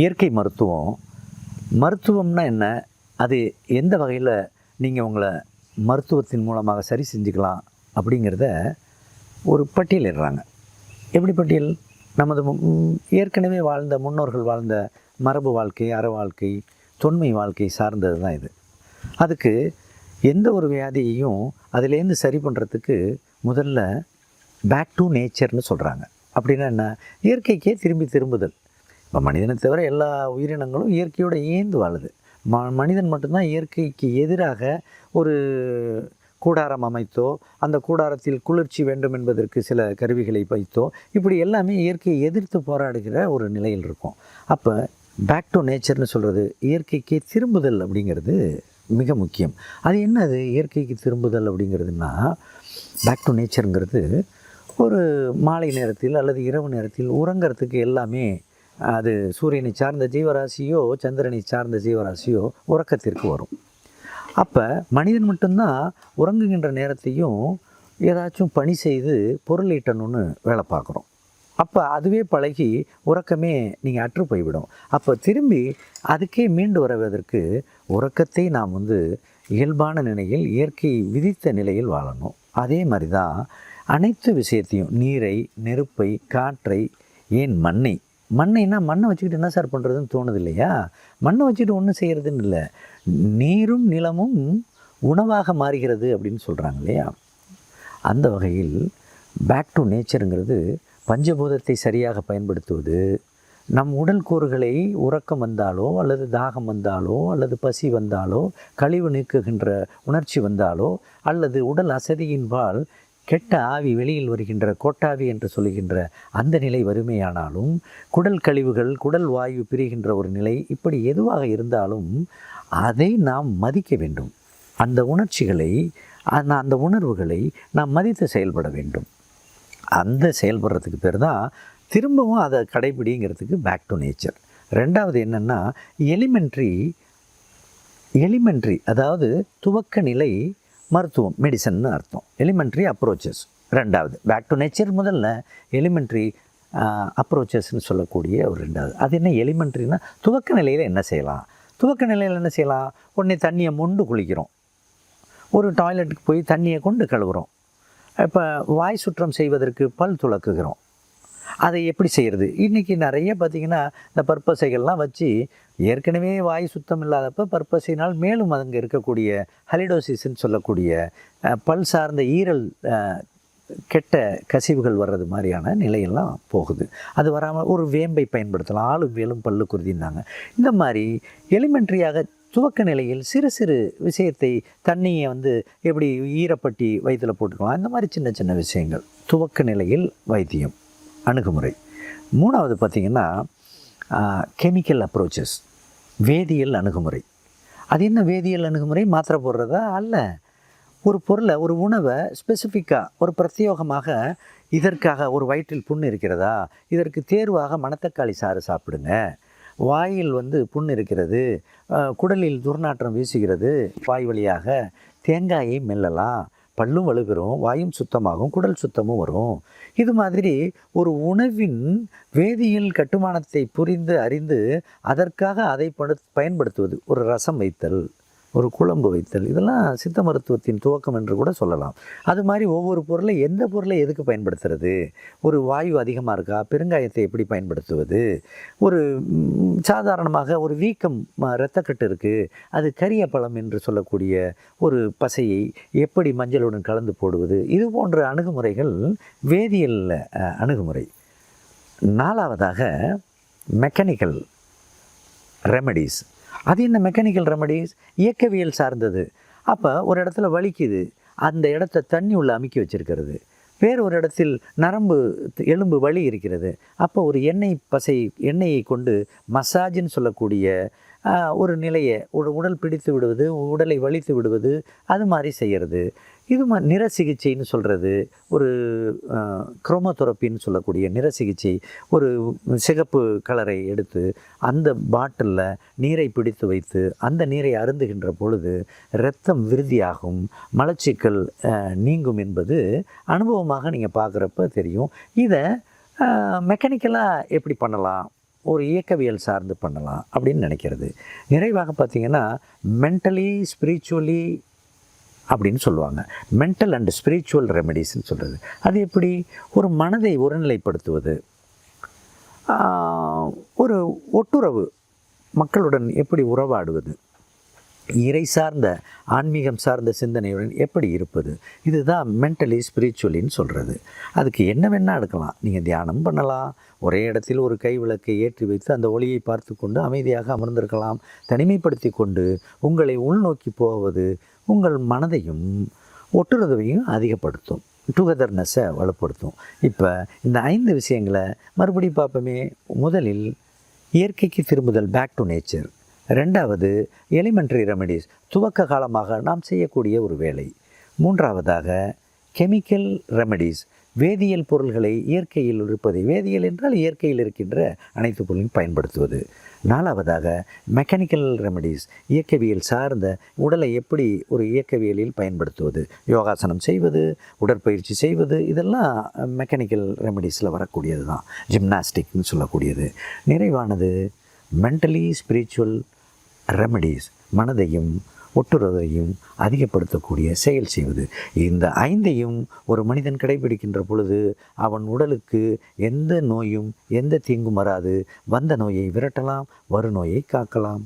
இயற்கை மருத்துவம். மருத்துவம்னா என்ன? அது எந்த வகையில் நீங்கள் உங்களை மருத்துவத்தின் மூலமாக சரி செஞ்சுக்கலாம் அப்படிங்கிறத ஒரு பட்டியலிடுறாங்க எப்படி பட்டியல்? நமது ஏற்கனவே வாழ்ந்த முன்னோர்கள் வாழ்ந்த மரபு வாழ்க்கை அற வாழ்க்கை தொன்மை வாழ்க்கை சார்ந்தது தான் இது. அதுக்கு எந்த ஒரு வியாதியையும் அதிலேருந்து சரி பண்ணுறதுக்கு முதல்ல பேக் டு நேச்சர்னு சொல்கிறாங்க அப்படின்னா என்ன? இயற்கைக்கே திரும்பி திரும்புதல். இப்போ மனிதனை தவிர எல்லா உயிரினங்களும் இயற்கையோட ஏந்து வாழுது. ம மனிதன் மட்டும்தான் இயற்கைக்கு எதிராக ஒரு கூடாரம் அமைத்தோ அந்த கூடாரத்தில் குளிர்ச்சி வேண்டும் என்பதற்கு சில கருவிகளை வைத்தோ இப்படி எல்லாமே இயற்கையை எதிர்த்து போராடுகிற ஒரு நிலையில் இருக்கும். அப்போ பேக் டு நேச்சர்னு சொல்கிறது இயற்கைக்கே திரும்புதல் அப்படிங்கிறது மிக முக்கியம். அது என்னது இயற்கைக்கு திரும்புதல் அப்படிங்கிறதுனா பேக் டு நேச்சருங்கிறது ஒரு மாலை நேரத்தில் அல்லது இரவு நேரத்தில் உறங்கிறதுக்கு எல்லாமே அது சூரியனை சார்ந்த ஜீவராசியோ சந்திரனை சார்ந்த ஜீவராசியோ உறக்கத்திற்கு வரும். அப்போ மனிதன் மட்டும்தான் உறங்குகின்ற நேரத்தையும் ஏதாச்சும் பணி செய்து பொருள் ஈட்டணும்னு வேலை பார்க்குறோம். அப்போ அதுவே பழகி உறக்கமே நீங்கள் அற்று போய்விடும். அப்போ திரும்பி அதுக்கே மீண்டு வருவதற்கு உறக்கத்தை நாம் வந்து இயல்பான நிலையில் இயற்கை விதித்த நிலையில் வாழணும். அதே மாதிரி தான் அனைத்து விஷயத்தையும் நீரை நெருப்பை காற்றை ஏன் மண்ணை மண்ணைன்னா மண்ணை வச்சுக்கிட்டு என்ன சார் பண்ணுறதுன்னு தோணுது இல்லையா மண்ணை வச்சுக்கிட்டு ஒன்றும் செய்கிறதுன்னு இல்லை. நீரும் நிலமும் உணவாக மாறுகிறது அப்படின்னு சொல்கிறாங்க இல்லையா? அந்த வகையில் பேக் டு நேச்சருங்கிறது பஞ்சபூதத்தை சரியாக பயன்படுத்துவது நம் உடல் கூறுகளை உறக்கம் வந்தாலோ அல்லது தாகம் வந்தாலோ அல்லது பசி வந்தாலோ கழிவு நீக்குகின்ற உணர்ச்சி வந்தாலோ அல்லது உடல் அசதியின்பால் கெட்ட ஆவி வெளியில் வருகின்ற கோட்டாவி என்று சொல்லுகின்ற அந்த நிலை வறுமையானாலும் குடல் கழிவுகள் குடல் வாயு பிரிகின்ற ஒரு நிலை இப்படி எதுவாக இருந்தாலும் அதை நாம் மதிக்க வேண்டும். அந்த உணர்ச்சிகளை அந்த அந்த உணர்வுகளை நாம் மதித்து செயல்பட வேண்டும். அந்த செயல்படுறதுக்கு பேர் தான் திரும்பவும் அதை கடைபிடிங்கிறதுக்கு பேக் டு நேச்சர் ரெண்டாவது என்னென்னா எலிமெண்ட்ரி எலிமெண்ட்ரி அதாவது துவக்க நிலை மருத்துவம் மெடிசன்னு அர்த்தம். எலிமெண்ட்ரி அப்ரோச்சஸ் ரெண்டாவது பேக் டு நேச்சர் முதல்ல எலிமெண்ட்ரி அப்ரோச்சஸ்ன்னு சொல்லக்கூடிய ஒரு ரெண்டாவது. அது என்ன எலிமெண்ட்ரினா துவக்க நிலையில் என்ன செய்யலாம்? துவக்க நிலையில் என்ன செய்யலாம்? உடனே தண்ணியை மொண்டு குளிக்கிறோம். ஒரு டாய்லெட்டுக்கு போய் தண்ணியை கொண்டு கழுவுறோம். இப்போ வாய் சுற்றம் செய்வதற்கு பல் துலக்குகிறோம் அதை எப்படி செய்கிறது இன்றைக்கி நிறைய பார்த்திங்கன்னா இந்த பற்பசைகள்லாம் வச்சு ஏற்கனவே வாய் சுத்தம் இல்லாதப்ப பற்பசையினால் மேலும் அங்கே இருக்கக்கூடிய ஹலிடோசிஸ்ன்னு சொல்லக்கூடிய பல் சார்ந்த ஈரல் கெட்ட கசிவுகள் வர்றது மாதிரியான நிலையெல்லாம் போகுது. அது வராமல் ஒரு வேம்பை பயன்படுத்தலாம் ஆளும் வேலும் பல்லு குருதிந்தாங்க இந்த மாதிரி எலிமெண்ட்ரியாக துவக்க நிலையில் சிறு சிறு விஷயத்தை தண்ணியை வந்து எப்படி ஈரப்பட்டி வயிற்றில் போட்டுக்கலாம். இந்த மாதிரி சின்ன சின்ன விஷயங்கள். துவக்க நிலையில் வைத்தியம். அணுகுமுறை. மூணாவது பார்த்திங்கன்னா கெமிக்கல் அப்ரோச்சஸ் வேதியியல் அணுகுமுறை. அது என்ன வேதியியல் அணுகுமுறை? மாத்திரை போடுறதா? அல்ல. ஒரு பொருளை ஒரு உணவை ஸ்பெசிஃபிக்காக ஒரு பிரத்யோகமாக இதற்காக ஒரு வயிற்றில் புண் இருக்கிறதா? இதற்கு தேர்வாக மணத்தக்காளி சாறு சாப்பிடுங்க. வாயில் வந்து புண் இருக்கிறது. குடலில் துர்நாற்றம் வீசுகிறது. வாய் வழியாக தேங்காயை மெல்லலாம். பல்லும் வலுப்பெறும் வாயும் சுத்தமாகும் குடல் சுத்தமும் வரும். இது மாதிரி ஒரு உணவின் வேதியியல் கட்டுமானத்தை புரிந்து அறிந்து அதற்காக அதை பயன்படுத்துவது. ஒரு ரசம் வைத்தல். ஒரு குழம்பு வைத்தல் இதெல்லாம் சித்த மருத்துவத்தின் துவக்கம் என்று கூட சொல்லலாம். அது மாதிரி ஒவ்வொரு பொருளை எந்த பொருளை எதுக்கு பயன்படுத்துறது? ஒரு வாயு அதிகமாக இருக்கா? பெருங்காயத்தை எப்படி பயன்படுத்துவது? ஒரு சாதாரணமாக ஒரு வீக்கம் ம- இரத்தக்கட்டு இருக்குது அது கரிய பழம் என்று சொல்லக்கூடிய ஒரு பசையை எப்படி மஞ்சளுடன் கலந்து போடுவது? இது போன்ற அணுகுமுறைகள் வேதியியல் அணுகுமுறை. நாலாவதாக மெக்கானிக்கல் ரெமடிஸ். அது என்ன மெக்கானிக்கல் ரெமடிஸ் இயக்கவியல் சார்ந்தது. அப்போ ஒரு இடத்துல வலிக்குது. அந்த இடத்த தண்ணி உள்ள அமுக்கி வச்சிருக்கிறது. வேறு ஒரு இடத்தில் நரம்பு எலும்பு வலி இருக்கிறது. அப்போ ஒரு எண்ணெய் பசை எண்ணெயை கொண்டு மசாஜ்னு சொல்லக்கூடிய ஒரு நிலையை ஒரு உடல் பிடித்து விடுவது உடலை வலித்து விடுவது அது மாதிரி செய்கிறது இது மா நிற சிகிச்சைன்னு சொல்கிறது ஒரு குரோமோதெரப்பின்னு சொல்லக்கூடிய நிற சிகிச்சை ஒரு சிகப்பு கலரை எடுத்து அந்த பாட்டிலில் நீரை பிடித்து வைத்து அந்த நீரை அருந்துகின்ற பொழுது இரத்தம் விருதியாகும் மலச்சிக்கல் நீங்கும் என்பது அனுபவமாக நீங்கள் பார்க்குறப்ப தெரியும். இதை மெக்கானிக்கலாக எப்படி பண்ணலாம்? ஒரு இயக்கவியல் சார்ந்து பண்ணலாம் அப்படின்னு நினைக்கிறது. நிறைவாக பார்த்தீங்கன்னா மென்டலி ஸ்பிரிச்சுவலி அப்படின்னு சொல்லுவாங்க. மென்டல் அண்ட் ஸ்பிரிச்சுவல் ரெமெடிஸ்ன்னு சொல்கிறது அது எப்படி? ஒரு மனதை ஒருநிலைப்படுத்துவது. ஒரு ஒட்டுறவு. மக்களுடன் எப்படி உறவாடுவது. இறை சார்ந்த ஆன்மீகம் சார்ந்த சிந்தனையுடன் எப்படி இருப்பது? இதுதான் மென்டலி ஸ்பிரிச்சுவலின்னு சொல்கிறது அதுக்கு என்ன வேணால் எடுக்கலாம். நீங்கள் தியானம் பண்ணலாம். ஒரே இடத்தில் ஒரு கை விளக்கை ஏற்றி வைத்து அந்த ஒளியை பார்த்து கொண்டு அமைதியாக அமர்ந்திருக்கலாம். தனிமைப்படுத்தி கொண்டு உங்களை உள்நோக்கி போவது உங்கள் மனதையும் ஒட்டுறதையும் அதிகப்படுத்தும். டுகெதர்னஸை வலுப்படுத்தும். இப்போ இந்த ஐந்து விஷயங்களை மறுபடியும் பார்ப்போமே. முதலில் இயற்கைக்கு திரும்புதல் பேக் டு நேச்சர் ரெண்டாவது எலிமெண்ட்ரி ரெமெடிஸ் துவக்க காலமாக நாம் செய்யக்கூடிய ஒரு வேலை. மூன்றாவதாக கெமிக்கல் ரெமெடிஸ் வேதியியல் பொருள்களை இயற்கையில் இருப்பதை வேதியியல் என்றால் இயற்கையில் இருக்கின்ற அனைத்து பொருளையும் பயன்படுத்துவது. நாலாவதாக மெக்கானிக்கல் ரெமெடிஸ் இயக்கவியல் சார்ந்த உடலை எப்படி ஒரு இயக்கவியலில் பயன்படுத்துவது? யோகாசனம் செய்வது உடற்பயிற்சி செய்வது இதெல்லாம் மெக்கானிக்கல் ரெமெடிஸில் வரக்கூடியது தான் ஜிம்னாஸ்டிக்னு சொல்லக்கூடியது. நிறைவானது மென்டலி ஸ்பிரிச்சுவல் ரெமடிஸ் மனதையும் ஒட்டுறதையும் அதிகப்படுத்தக்கூடிய செயல் செய்வது. இந்த ஐந்தையும் ஒரு மனிதன் கடைபிடிக்கின்ற பொழுது அவன் உடலுக்கு எந்த நோயும் எந்த தீங்கும் வராது. வந்த நோயை விரட்டலாம் வரும் நோயை காக்கலாம்.